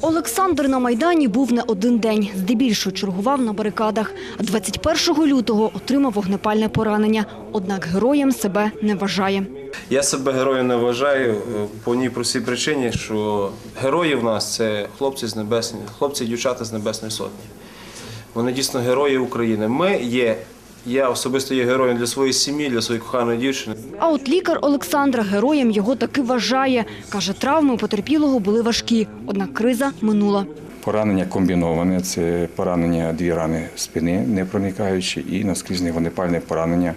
Олександр на Майдані був не один день. Здебільшого чергував на барикадах. А 21 лютого отримав вогнепальне поранення. Однак героєм себе не вважає. Я себе героєм не вважаю е, по одній простій причині, що герої в нас це хлопці з небесної, хлопці і дівчата з Небесної Сотні. Вони дійсно герої України. Ми є, я особисто є героєм для своєї сім'ї, для своєї коханої дівчини. А от лікар Олександра героєм його таки вважає. Каже, травми потерпілого були важкі, однак криза минула. Поранення комбіноване це поранення дві рани спини, не проникаючі, і наскрізне вогнепальне поранення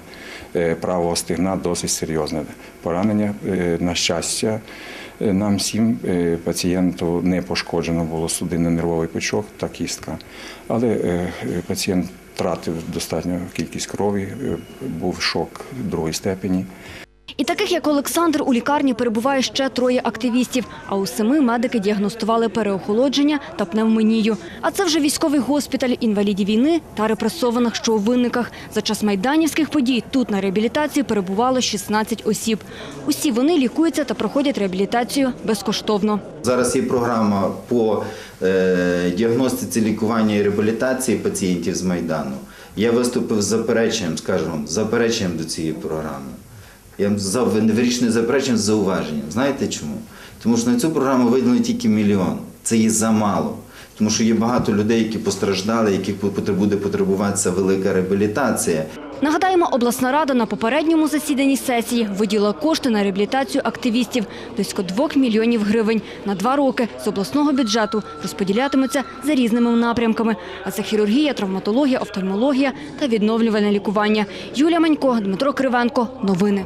е, правого стегна досить серйозне. Поранення, е, на щастя, е, нам всім пацієнту не пошкоджено було судинно-нервовий пучок та кістка. Але пацієнт втратив достатню кількість крові, е, був шок другої степені. І таких, як Олександр, у лікарні перебуває ще троє активістів, а у семи медики діагностували переохолодження та пневмонію. А це вже військовий госпіталь інвалідів війни та репресованих, що у винниках. За час майданівських подій тут на реабілітації перебувало 16 осіб. Усі вони лікуються та проходять реабілітацію безкоштовно. Зараз є програма по е, діагностиці лікування і реабілітації пацієнтів з Майдану. Я виступив з запереченням, з запереченням до цієї програми. Я за вирішене запереченням з зауваженням. Знаєте чому? Тому що на цю програму виділено тільки мільйон. Це є замало. Тому що є багато людей, які постраждали, яких буде потребуватися велика реабілітація. Нагадаємо, обласна рада на попередньому засіданні сесії виділила кошти на реабілітацію активістів – близько 2 мільйонів гривень. На два роки з обласного бюджету розподілятимуться за різними напрямками. А це хірургія, травматологія, офтальмологія та відновлювальне лікування. Юлія Манько, Дмитро Кривенко. Новини.